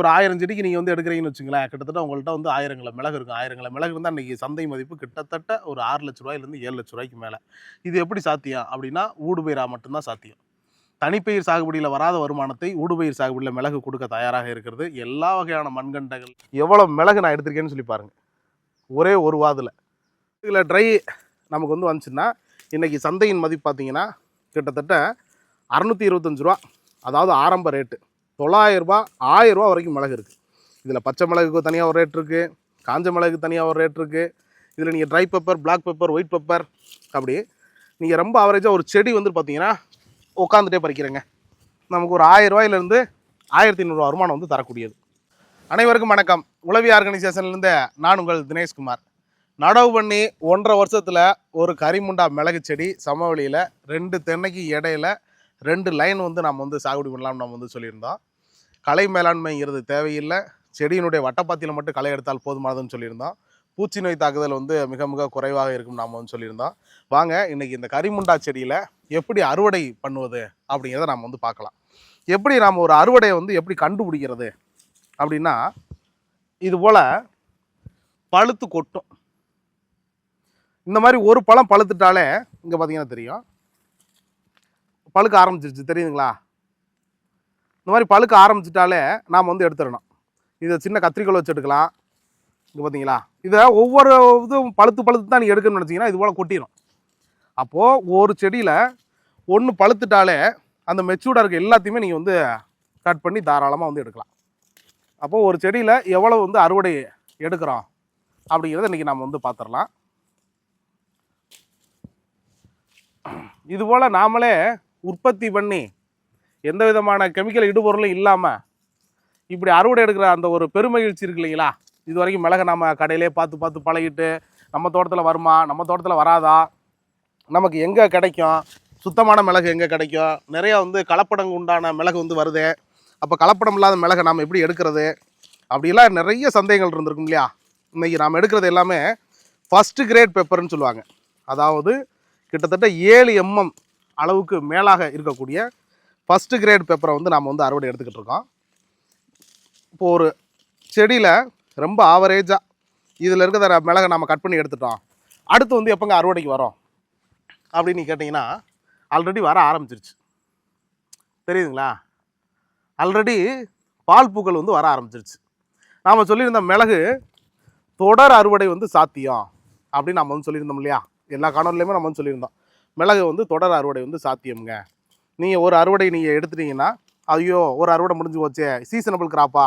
ஒரு ஆயிரம் செடிக்கு நீங்கள் வந்து எடுக்கிறீங்கன்னு வச்சுங்களேன் கிட்டத்தட்ட உங்கள்கிட்ட வந்து ஆயிரங்களை மிளகு இருக்கும். ஆயிரங்களை மிளகு இருந்தால் அன்றைக்கி சந்தை மதிப்பு கிட்டத்தட்ட ஒரு ஆறு லட்ச ரூபாயிலேருந்து ஏழு லட்ச ரூபாய்க்கு மேலே. இது எப்படி சாத்தியம்? அப்படின்னா ஊடுபயிரா மட்டும்தான் சாத்தியம். தனிப்பயிர் சாகுபடியில் வராத வருமானத்தை ஊடுபயிர் சாகுபடியில் மிளகு கொடுக்க தயாராக இருக்கிறது. எல்லா வகையான மண்கண்டங்கள் எவ்வளோ மிளகு நான் எடுத்திருக்கேன்னு சொல்லி பாருங்கள் ஒரே ஒரு வாதில். இதில் ட்ரை நமக்கு வந்து வந்துச்சுன்னா இன்றைக்கி சந்தையின் மதிப்பு பார்த்தீங்கன்னா கிட்டத்தட்ட அறநூற்றி இருபத்தஞ்சு ரூபா. அதாவது ஆரம்ப ரேட்டு தொள்ளாயிரரூபா ஆயிரரூபா வரைக்கும் மிளகு இருக்குது இதில் பச்சை மிளகுக்கு தனியாக ஒரு ரேட் இருக்குது காஞ்ச மிளகுக்கு தனியாக ஒரு ரேட் இருக்குது இதில் நீங்கள் dry pepper black pepper white pepper அப்படி நீங்கள் ரொம்ப ஆவரேஜாக ஒரு செடி வந்து பார்த்தீங்கன்னா உட்காந்துட்டே பறிக்கிறேங்க. நமக்கு ஒரு ஆயிரம் ரூபாயிலேருந்து ஆயிரத்தி ஐநூறுரூவா வருமானம் வந்து தரக்கூடியது. அனைவருக்கும் வணக்கம். உளவி ஆர்கனைசேஷன்லேருந்து நான் உங்கள் தினேஷ்குமார். நடவு பண்ணி ஒன்றரை வருஷத்தில் ஒரு கரிமுண்டா மிளகு செடி சமவெளியில் ரெண்டு தென்னைக்கு இடையில ரெண்டு லைன் வந்து நம்ம வந்து சாகுபடி பண்ணலாம்னு நம்ம வந்து சொல்லியிருந்தோம். கலை மேலாண்மைங்கிறது தேவையில்லை. செடியினுடைய வட்டப்பாத்தியில் மட்டும் களை எடுத்தால் போதுமானதுன்னு சொல்லியிருந்தோம் பூச்சி நோய் தாக்குதல் வந்து மிக மிக குறைவாக இருக்கும் நாம் வந்து சொல்லியிருந்தோம் வாங்க இன்னைக்கு இந்த கரிமுண்டா செடியில் எப்படி அறுவடை பண்ணுவது அப்படிங்கிறத நாம் வந்து பார்க்கலாம். எப்படி நாம் ஒரு அறுவடையை வந்து எப்படி கண்டுபிடிக்கிறது அப்படின்னா இது போல் பழுத்து கொட்டும். இந்த மாதிரி ஒரு பழம் பழுத்துட்டாலே இங்கே பார்த்தீங்கன்னா தெரியும். பழுக்க ஆரம்பிச்சிருச்சு. தெரியுதுங்களா? இந்த மாதிரி பழுக்க ஆரம்பிச்சிட்டாலே நாம் வந்து எடுத்துடணும். இதை சின்ன கத்திரிக்கோள் வச்சு எடுக்கலாம். இங்கே பார்த்தீங்களா இதை ஒவ்வொரு இதுவும் பழுத்து பழுத்து தான் நீங்கள் எடுக்கணும்னு நினச்சிங்கன்னா இது போல் கொட்டிடும் அப்போது ஒரு செடியில் ஒன்று பழுத்துட்டாலே அந்த மெச்சூர்டாக இருக்க எல்லாத்தையுமே நீங்கள் வந்து கட் பண்ணி தாராளமாக வந்து எடுக்கலாம். அப்போது ஒரு செடியில் எவ்வளோ வந்து அறுவடை எடுக்கிறோம் அப்படிங்கிறத இன்றைக்கி நம்ம வந்து பார்த்துடலாம் இதுபோல் நாமளே உற்பத்தி பண்ணி எந்த விதமான கெமிக்கல் இடுபொருளும் இல்லாமல் இப்படி அறுவடை எடுக்கிற அந்த ஒரு பெருமகிழ்ச்சி இருக்கு இல்லைங்களா? இது வரைக்கும் மிளகை நம்ம கடையிலே பார்த்து பார்த்து பழகிட்டு நம்ம தோட்டத்தில் வருமா நம்ம தோட்டத்தில் வராதா? நமக்கு எங்கே கிடைக்கும்? சுத்தமான மிளகு எங்கே கிடைக்கும்? நிறையா வந்து கலப்படங்கு உண்டான மிளகு வந்து வருது. அப்போ கலப்படம் இல்லாத மிளகை நாம் எப்படி எடுக்கிறது? அப்படிலாம் நிறைய சந்தேகங்கள் இருந்திருக்கும் இல்லையா? இன்றைக்கி நாம் எடுக்கிறது எல்லாமே ஃபஸ்ட்டு கிரேட் பெப்பர்னு சொல்லுவாங்க. அதாவது கிட்டத்தட்ட ஏழு எம்எம் அளவுக்கு மேலாக இருக்கக்கூடிய ஃபஸ்ட்டு கிரேட் பேப்பரை வந்து நாம் வந்து அறுவடை எடுத்துக்கிட்டு இருக்கோம். இப்போது ஒரு செடியில் ரொம்ப ஆவரேஜாக இதில் இருக்கிற மிளகை நம்ம கட் பண்ணி எடுத்துட்டோம். அடுத்து வந்து எப்போங்க அறுவடைக்கு வரோம்? அப்படின்னு கேட்டிங்கன்னா ஆல்ரெடி வர ஆரம்பிச்சிருச்சு. தெரியுதுங்களா? ஆல்ரெடி பால் பூக்கள் வந்து வர ஆரம்பிச்சிருச்சு. நாம் சொல்லியிருந்த மிளகு தொடர் அறுவடை வந்து சாத்தியம் அப்படின்னு நம்ம வந்து சொல்லியிருந்தோம் இல்லையா? எல்லா காணொலியுமே நம்ம வந்து சொல்லியிருந்தோம். மிளகு வந்து தொடர் அறுவடை வந்து சாத்தியம்ங்க. நீங்கள் ஒரு அறுவடை நீங்கள் எடுத்துட்டீங்கன்னா ஐயோ ஒரு அறுவடை முடிஞ்சு போச்சே சீசனபிள் கிராப்பா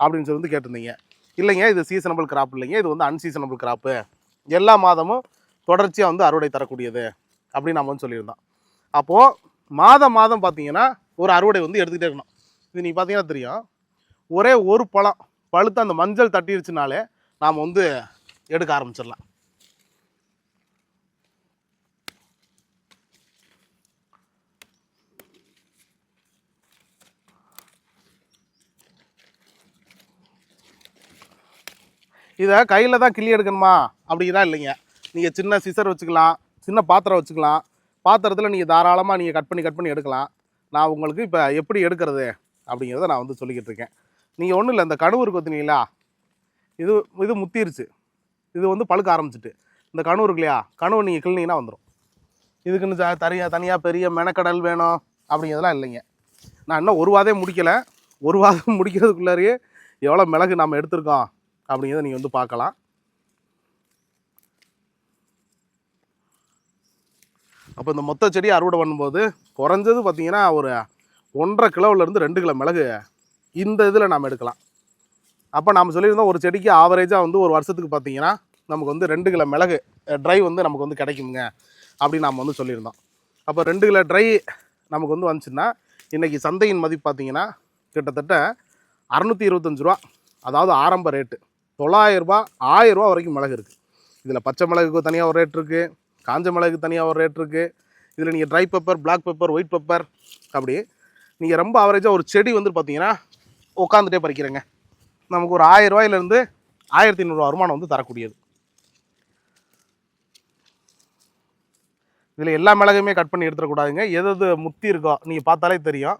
அப்படின்னு சொல்லி வந்து கேட்டிருந்தீங்க. இல்லைங்க இது சீசனபிள் கிராப் இல்லைங்க இது வந்து அன்சீசனபிள் கிராப்பு எல்லா மாதமும் தொடர்ச்சியாக வந்து அறுவடை தரக்கூடியது அப்படின்னு நம்ம வந்து சொல்லியிருந்தோம் அப்போது மாதம் மாதம் பார்த்தீங்கன்னா ஒரு அறுவடை வந்து எடுத்துக்கிட்டே இருக்கணும். இது நீங்கள் பார்த்தீங்கன்னா தெரியும். ஒரே ஒரு பழம் பழுத்து அந்த மஞ்சள் தட்டிருச்சுனாலே நாம் வந்து எடுக்க ஆரம்பிச்சிடலாம். இதை கையில் தான் கிள்ளி எடுக்கணுமா? அப்படிங்கிறா இல்லைங்க. நீங்கள் சின்ன சிசர் வச்சுக்கலாம் சின்ன பாத்திரம் வச்சுக்கலாம். பாத்திரத்தில் நீங்கள் தாராளமாக நீங்கள் கட் பண்ணி கட் பண்ணி எடுக்கலாம். நான் உங்களுக்கு இப்போ எப்படி எடுக்கிறது அப்படிங்கிறத நான் வந்து சொல்லிக்கிட்டு இருக்கேன். நீங்கள் ஒன்றும் இல்லை இந்த கணவர் இருக்கு பார்த்தீங்களா இது இது முத்திருச்சு. இது வந்து பழுக்க ஆரம்பிச்சிட்டு. இந்த கனவு இருக்கு இல்லையா? கனவு நீங்கள் கிளினிங்கன்னா வந்துடும் இதுக்குன்னு தனியாக தனியாக பெரிய மெனக்கடல் வேணும் அப்படிங்கிறதெல்லாம் இல்லைங்க. நான் இன்னும் ஒரு வாதே முடிக்கலை. ஒரு வாதம் முடிக்கிறதுக்குள்ளாரையே எவ்வளோ மிளகு நம்ம எடுத்திருக்கோம். அப்படிங்கிறத நீங்கள் வந்து பார்க்கலாம். அப்போ இந்த மொத்த செடி அறுவடை பண்ணும்போது குறைஞ்சது பார்த்தீங்கன்னா ஒரு ஒன்றரை கிலோவிலேருந்து ரெண்டு கிலோ மிளகு இந்த இதில் நாம் எடுக்கலாம். அப்போ நாம் சொல்லியிருந்தோம் ஒரு செடிக்கு ஆவரேஜாக வந்து ஒரு வருஷத்துக்கு பார்த்தீங்கன்னா நமக்கு வந்து ரெண்டு கிலோ மிளகு ட்ரை வந்து நமக்கு வந்து கிடைக்குங்க அப்படின்னு நாம் வந்து சொல்லியிருந்தோம். அப்போ ரெண்டு கிலோ ட்ரை நமக்கு வந்து வந்துச்சுன்னா இன்றைக்கி சந்தையின் மதிப்பு பார்த்தீங்கன்னா கிட்டத்தட்ட அறநூற்றி இருபத்தஞ்சு ரூபா அதாவது ஆரம்ப ரேட்டு தொள்ளாயிரரூபா ஆயிரரூபா வரைக்கும் மிளகு இருக்குது இதில் பச்சை மிளகுக்கு தனியாக ஒரு ரேட் இருக்குது காஞ்ச மிளகுக்கு தனியாக ஒரு ரேட் இருக்குது இதில் நீங்கள் dry pepper black pepper white pepper அப்படி. நீங்கள் ரொம்ப ஆவரேஜாக ஒரு செடி வந்து பார்த்தீங்கன்னா உட்காந்துட்டே பறிக்கிறேங்க. நமக்கு ஒரு ஆயிரம் ரூபாயிலேருந்து ஆயிரத்தி ஐநூறுரூவா வருமானம் வந்து தரக்கூடியது. இதில் எல்லா மிளகுமே கட் பண்ணி எடுத்துடக்கூடாதுங்க. எது எது முத்தி இருக்கோ நீங்கள் பார்த்தாலே தெரியும்.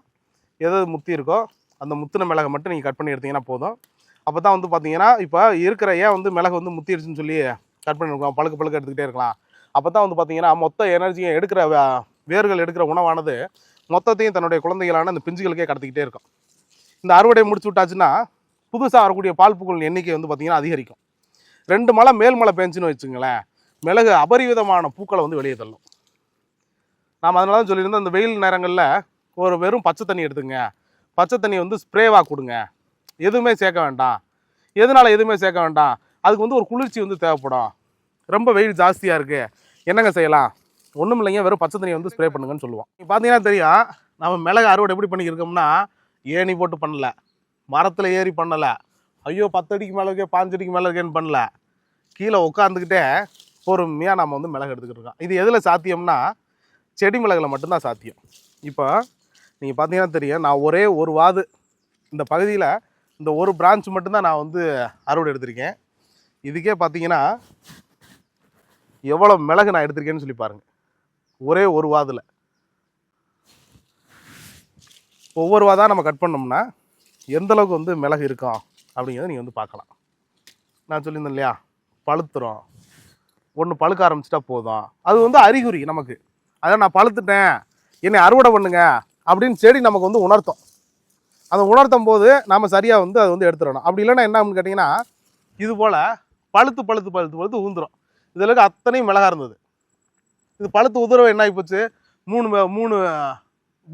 எது எது முத்தி இருக்கோ அந்த முத்தின மிளகை மட்டும் நீங்கள் கட் பண்ணி எடுத்தீங்கன்னா போதும். அப்போ தான் வந்து பார்த்தீங்கன்னா இப்போ இருக்கிற ஏன் வந்து மிளகு வந்து முத்திடுச்சுன்னு சொல்லி கட் பண்ணிருக்கலாம் பழுக்க பழுக்க எடுத்துக்கிட்டே இருக்கலாம். அப்போ தான் வந்து பார்த்தீங்கன்னா மொத்த எனர்ஜியை எடுக்கிற வேர்கள் எடுக்கிற உணவானது மொத்தத்தையும் தன்னுடைய குழந்தைகளான அந்த பிஞ்சுகளுக்கே கடத்திக்கிட்டே இருக்கும். இந்த அறுவடை முடிச்சு விட்டாச்சுன்னா புதுசாக வரக்கூடிய பால் பூக்களின் எண்ணிக்கை வந்து பார்த்திங்கன்னா அதிகரிக்கும். ரெண்டு மழை மேல் மழை பெஞ்சுன்னு வச்சுங்களேன் மிளகு அபரிவிதமான பூக்களை வந்து வெளியே தள்ளும். நாம் அதனால தான் சொல்லியிருந்தோம் அந்த வெயில் நேரங்களில் ஒரு வெறும் பச்சை தண்ணி எடுத்துங்க. பச்சை தண்ணி வந்து ஸ்ப்ரேவாக கொடுங்க. எதுவுமே சேர்க்க வேண்டாம். எதனால் எதுவுமே சேர்க்க வேண்டாம்? அதுக்கு வந்து ஒரு குளிர்ச்சி வந்து தேவைப்படும். ரொம்ப வெயில் ஜாஸ்தியாக இருக்குது என்னங்க செய்யலாம்? ஒன்றும் இல்லைங்க. வெறும் பச்சை தண்ணியை வந்து ஸ்ப்ரே பண்ணுங்கன்னு சொல்லுவோம். இப்போ பார்த்தீங்கன்னா தெரியும் நம்ம மிளகு அறுவடை எப்படி பண்ணியிருக்கோம்னா ஏணி போட்டு பண்ணலை. மரத்தில் ஏறி பண்ணலை. ஐயோ பத்தடிக்கு மேலே இருக்கே பாஞ்சடிக்கு மேலே இருக்கேன்னு பண்ணல. கீழே உட்காந்துக்கிட்டே பொறுமையாக நம்ம வந்து மிளகு எடுத்துக்கிட்டு இருக்கோம். இது எதில் சாத்தியம்னா செடி மிளகில் மட்டும்தான் சாத்தியம். இப்போ நீங்கள் பார்த்தீங்கன்னா தெரியும் நான் ஒரே ஒரு வாது இந்த பகுதியில் இந்த ஒரு பிரான்ச் மட்டும்தான் நான் வந்து அறுவடை எடுத்திருக்கேன். இதுக்கே பார்த்தீங்கன்னா எவ்வளோ மிளகு நான் எடுத்திருக்கேன்னு சொல்லி பாருங்கள் ஒரே ஒரு வாதில். ஒவ்வொரு வாதாக நம்ம கட் பண்ணோம்னா எந்தளவுக்கு வந்து மிளகு இருக்கும் அப்படிங்கிறத நீங்கள் வந்து பார்க்கலாம். நான் சொல்லியிருந்தேன் இல்லையா? பழுத்துரும். ஒன்று பழுக்க ஆரம்பிச்சிட்டா போதும். அது வந்து அறிகுறி நமக்கு. அதான் நான் பழுத்துட்டேன். என்னை அறுவடை பண்ணுங்க அப்படின்னு செடி நமக்கு வந்து உணர்த்தும். அதை உணர்த்தும் போது நாம் சரியாக வந்து அதை வந்து எடுத்துடணும். அப்படி இல்லைன்னா என்ன கேட்டிங்கன்னா இது போல் பழுத்து பழுத்து பழுத்து பழுத்து ஊந்துடும் இதில் அத்தனையும் மிளகா இருந்தது. இது பழுத்து உதிரவு என்ன ஆகிப்போச்சு மூணு மூணு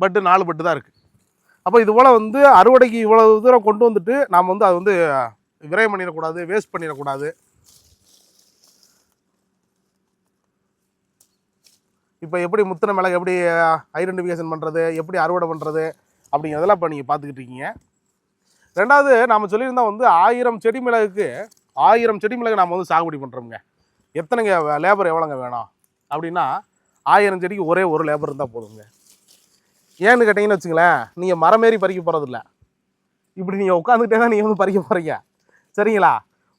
பட்டு நாலு பட்டு தான் இருக்குது அப்போ இது போல் வந்து அறுவடைக்கு இவ்வளோ தூரம் கொண்டு வந்துட்டு நாம் வந்து அதை வந்து விரயம் பண்ணிடக்கூடாது வேஸ்ட் பண்ணிடக்கூடாது. இப்போ எப்படி முத்தின மிளகு எப்படி ஐடென்டிஃபிகேஷன் பண்ணுறது எப்படி அறுவடை பண்ணுறது அப்படிங்கிறதெல்லாம் இப்போ நீங்கள் பார்த்துக்கிட்டு இருக்கீங்க. ரெண்டாவது நாம் சொல்லியிருந்தோம் வந்து ஆயிரம் செடி மிளகுக்கு ஆயிரம் செடி மிளகு நாம் வந்து சாகுபடி பண்ணுறோமுங்க எத்தனைங்க லேபர் எவ்வளோங்க வேணும்? அப்படின்னா ஆயிரம் செடிக்கு ஒரே ஒரு லேபர் இருந்தால் போதுங்க. ஏன்னு கேட்டிங்கன்னு வச்சுங்களேன் நீங்கள் மரமேறி பறிக்க போகிறதில்ல இப்படி நீங்கள் உட்காந்துக்கிட்டே தான் நீங்கள் வந்து பறிக்க போகிறீங்க சரிங்களா?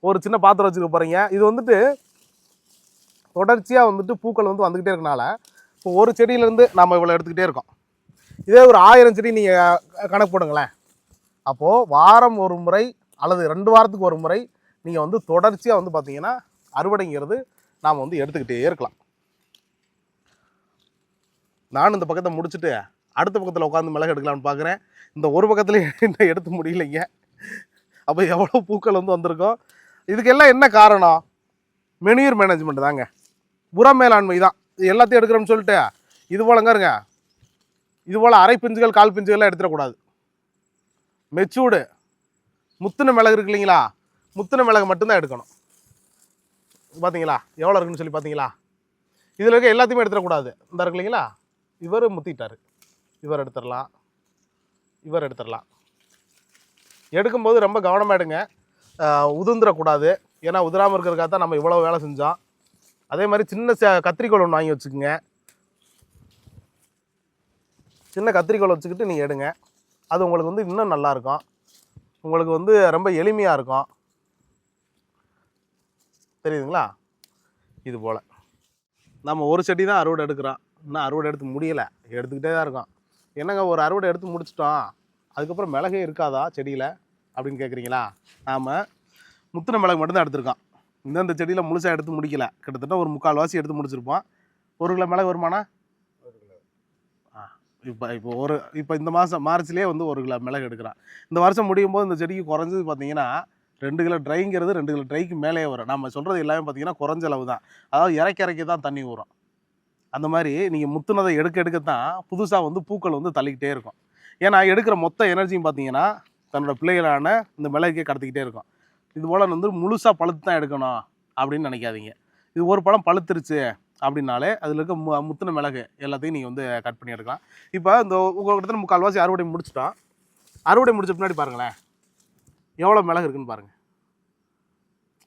ஒரு சின்ன பாத்திரம் வச்சுக்க போகிறீங்க இது வந்துட்டு தொடர்ச்சியாக வந்துட்டு பூக்கள் வந்து வந்துக்கிட்டே இருக்கனால இப்போ ஒரு செடியிலேருந்து நம்ம இவ்வளோ எடுத்துக்கிட்டே இருக்கோம். இதே ஒரு ஆயிரம் செடி நீங்கள் கணக்கு போடுங்களேன். அப்போது வாரம் ஒரு முறை அல்லது ரெண்டு வாரத்துக்கு ஒரு முறை நீங்கள் வந்து தொடர்ச்சியாக வந்து பார்த்தீங்கன்னா அறுவடைங்கிறது நாம் வந்து எடுத்துக்கிட்டே இருக்கலாம். நான் இந்த பக்கத்தை முடிச்சுட்டு அடுத்த பக்கத்தில் உட்காந்து மிளகு எடுக்கலாம்னு பார்க்குறேன் இந்த ஒரு பக்கத்துலேயே என்ன எடுத்து முடியலைங்க. அப்போ எவ்வளோ பூக்கள் வந்து வந்திருக்கோம். இதுக்கெல்லாம் என்ன காரணம்? மெனியூர் மேனேஜ்மெண்ட் தாங்க. உர மேலாண்மை தான். இது எல்லாத்தையும் எடுக்கிறோம்னு சொல்லிட்டு இது போலங்க இருங்க. இது போல் அரை பிஞ்சுகள் கால் பிஞ்சுகள்லாம் எடுத்துடக்கூடாது. மெச்சூர்டு முத்தின மிளகு இருக்கு இல்லைங்களா? முத்தின மிளகு மட்டும்தான் எடுக்கணும். பார்த்தீங்களா எவ்வளோ இருக்குன்னு சொல்லி பார்த்தீங்களா இதில் இருக்க எல்லாத்தையுமே எடுத்துடக்கூடாது. இந்த இருக்கு இல்லைங்களா? இவர் முத்திட்டார். இவர் எடுத்துடலாம். இவர் எடுத்துடலாம். எடுக்கும்போது ரொம்ப கவனமாக எடுங்க. உதிர்ந்துடக்கூடாது. ஏன்னா உதிராமல் இருக்கிறதுக்காக தான் நம்ம இவ்வளோ வேலை செஞ்சோம். அதே மாதிரி சின்ன ச- கத்திரிக்கோல் ஒன்று வாங்கி வச்சுக்கோங்க. சின்ன கத்திரிக்கோல் வச்சுக்கிட்டு நீங்கள் எடுங்க. அது உங்களுக்கு வந்து இன்னும் நல்லாயிருக்கும். உங்களுக்கு வந்து ரொம்ப எளிமையாக இருக்கும். தெரியுதுங்களா? இது போல். நம்ம ஒரு செடி தான் அறுவடை எடுக்கிறோம். இன்னும் அறுவடை எடுத்து முடியலை. எடுத்துக்கிட்டே தான் இருக்கோம். என்னங்க ஒரு அறுவடை எடுத்து முடிச்சிட்டோம்? அதுக்கப்புறம் மிளகே இருக்காதா செடியில்? அப்படின்னு கேட்குறீங்களா நாம் முத்தின மிளகு மட்டும்தான் எடுத்திருக்கோம். இந்தந்த செடியில் முழுசாக எடுத்து முடிக்கல. கிட்டத்தட்ட ஒரு முக்கால் வாசி எடுத்து முடிச்சிருப்போம். ஒரு கிலோ மிளகு வருமானா இப்போ இப்போ ஒரு இப்போ இந்த மாதம் மார்ச்லேயே வந்து ஒரு கிலோ மிளகு எடுக்கிறான். இந்த வருஷம் முடியும் போது இந்த செடிக்கு குறைஞ்சது பார்த்தீங்கன்னா ரெண்டு கிலோ ட்ரைங்கிறது ரெண்டு கிலோ ட்ரைக்கு மேலே வரும். நம்ம சொல்கிறது எல்லாமே பார்த்தீங்கன்னா குறைஞ்ச அளவு தான். அதாவது இறக்கி இறக்கி தான் தண்ணி ஊறும். அந்த மாதிரி நீங்கள் முத்துனதை எடுக்க எடுக்க தான் புதுசாக வந்து பூக்கள் வந்து தள்ளிக்கிட்டே இருக்கும். ஏன்னா எடுக்கிற மொத்த எனர்ஜியும் பார்த்தீங்கன்னா தன்னோட பிள்ளைகளான இந்த மிளகுக்கே கடத்திக்கிட்டே இருக்கும். இது போல் வந்து முழுசாக பழுத்து தான் எடுக்கணும் அப்படின்னு நினைக்காதீங்க. இது ஒரு பழம் பழுத்துருச்சு அப்படின்னாலே அதில் இருக்க மு முத்தின மிளகு எல்லாத்தையும் நீங்கள் வந்து கட் பண்ணி எடுக்கலாம் இப்போ இந்த உங்கள்கிட்ட முக்கால்வாசி அறுவடை முடிச்சிட்டோம். அறுவடை முடிச்ச பின்னாடி பாருங்களேன். எவ்வளோ மிளகு இருக்குன்னு பாருங்கள்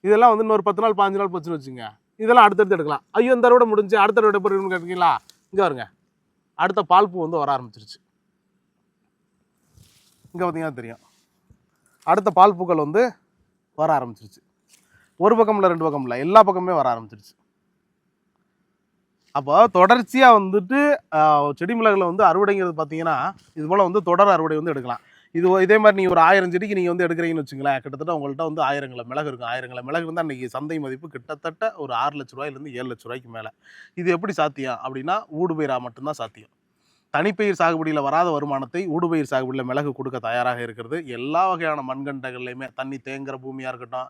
இதெல்லாம் வந்து இன்னொரு பத்து நாள் பாஞ்சு நாள் போச்சுன்னு வச்சுங்க இதெல்லாம் அடுத்தடுத்து எடுக்கலாம். ஐயோ இந்த அறுவடை முடிஞ்சு அடுத்த அறுவடை எப்போ கேட்குறீங்களா கேட்டீங்களா இங்கே வருங்க அடுத்த பால் பூ வந்து வர ஆரம்பிச்சிருச்சு. இங்கே பார்த்தீங்கன்னா தெரியும். அடுத்த பால் பூக்கள் வந்து வர ஆரம்பிச்சிருச்சு. ஒரு பக்கம் இல்லை ரெண்டு பக்கம் இல்லை. எல்லா பக்கமே வர ஆரம்பிச்சிருச்சு. அப்போ தொடர்ச்சியாக வந்துட்டு செடி மிளகில் வந்து அறுவடைங்கிறது பார்த்தீங்கன்னா இது போல் வந்து தொடர் அறுவடை வந்து எடுக்கலாம். இது இதே மாதிரி நீங்கள் ஒரு ஆயிரம் செடிக்கு நீங்கள் வந்து எடுக்கிறீங்கன்னு வச்சுங்களேன் கிட்டத்தட்ட உங்கள்கிட்ட வந்து ஆயிரங்கள மிளகு இருக்கும். ஆயிரங்கள மிளகு இருந்தால் அன்றைக்கி சந்தை மதிப்பு கிட்டத்தட்ட ஒரு ஆறு லட்ச ரூபாயிலேருந்து ஏழு லட்ச ரூபாய்க்கு மேலே. இது எப்படி சாத்தியம் அப்படின்னா ஊடுபயிராக மட்டும்தான் சாத்தியம். தனிப்பயிர் சாகுபடியில் வராத வருமானத்தை ஊடுபயிர் சாகுபடியில் மிளகு கொடுக்க தயாராக இருக்கிறது. எல்லா வகையான மண்கண்டங்கள்லையுமே தண்ணி தேங்குற பூமியாக இருக்கட்டும்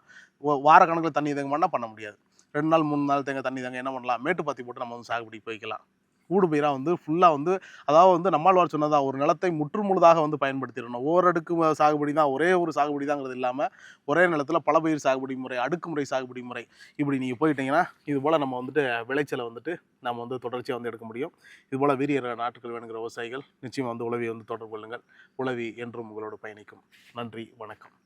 ஒ- வார கணக்கில் தண்ணி தேங்க பண்ண முடியாது. ரெண்டு நாள் மூணு நாள் தேங்க தண்ணி தாங்க என்ன பண்ணலாம்? மேட்டுப்பாத்தி போட்டு நம்ம வந்து சாகுபடி போய்க்கலாம். ஊடுபயிராக வந்து ஃபுல்லாக வந்து அதாவது வந்து நம்மாழ்வார் சொன்னதா ஒரு நிலத்தை முற்றுமுழுதாக வந்து பயன்படுத்திடணும். ஓர் அடுக்கு சாகுபடி தான் ஒரே ஒரு சாகுபடி தாங்கிறது இல்லாமல் ஒரே நிலத்தில் பல பயிர் சாகுபடி முறை அடுக்குமுறை சாகுபடி முறை. இப்படி நீங்கள் போயிட்டீங்கன்னா இது போல் நம்ம வந்துட்டு விளைச்சலை வந்துட்டு நம்ம வந்து தொடர்ச்சியாக வந்து எடுக்க முடியும். இது போல் வீரியர் நாட்டுகள் வேணுங்கிற விவசாயிகள் நிச்சயமாக வந்து உளவியை வந்து தொடர்பு கொள்ளுங்கள். உளவி என்றும் உங்களோடு பயணிக்கும். நன்றி வணக்கம்.